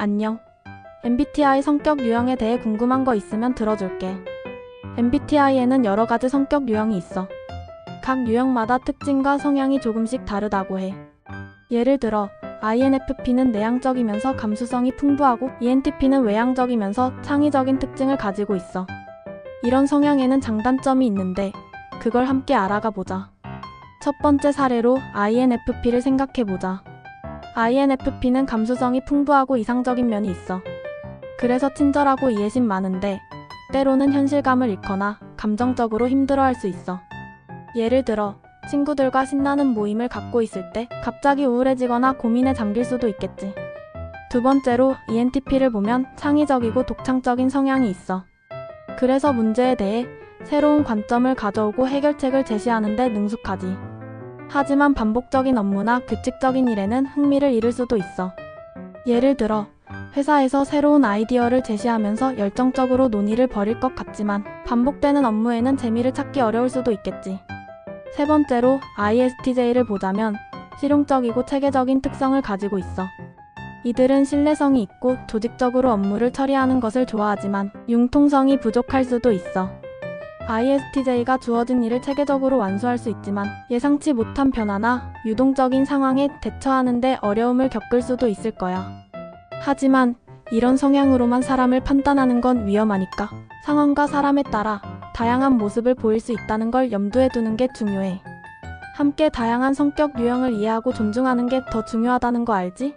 안녕. MBTI 성격 유형에 대해 궁금한 거 있으면 들어줄게. MBTI에는 여러 가지 성격 유형이 있어. 각 유형마다 특징과 성향이 조금씩 다르다고 해. 예를 들어, INFP는 내향적이면서 감수성이 풍부하고 ENTP는 외향적이면서 창의적인 특징을 가지고 있어. 이런 성향에는 장단점이 있는데, 그걸 함께 알아가 보자. 첫 번째 사례로 INFP를 생각해 보자. INFP는 감수성이 풍부하고 이상적인 면이 있어. 그래서 친절하고 이해심 많은데, 때로는 현실감을 잃거나 감정적으로 힘들어할 수 있어. 예를 들어, 친구들과 신나는 모임을 갖고 있을 때 갑자기 우울해지거나 고민에 잠길 수도 있겠지. 두 번째로 ENTP를 보면 창의적이고 독창적인 성향이 있어. 그래서 문제에 대해 새로운 관점을 가져오고 해결책을 제시하는 데 능숙하지. 하지만 반복적인 업무나 규칙적인 일에는 흥미를 잃을 수도 있어. 예를 들어, 회사에서 새로운 아이디어를 제시하면서 열정적으로 논의를 벌일 것 같지만 반복되는 업무에는 재미를 찾기 어려울 수도 있겠지. 세 번째로 ISTJ를 보자면 실용적이고 체계적인 특성을 가지고 있어. 이들은 신뢰성이 있고 조직적으로 업무를 처리하는 것을 좋아하지만 융통성이 부족할 수도 있어. ISTJ가 주어진 일을 체계적으로 완수할 수 있지만 예상치 못한 변화나 유동적인 상황에 대처하는 데 어려움을 겪을 수도 있을 거야. 하지만 이런 성향으로만 사람을 판단하는 건 위험하니까 상황과 사람에 따라 다양한 모습을 보일 수 있다는 걸 염두에 두는 게 중요해. 함께 다양한 성격 유형을 이해하고 존중하는 게 더 중요하다는 거 알지?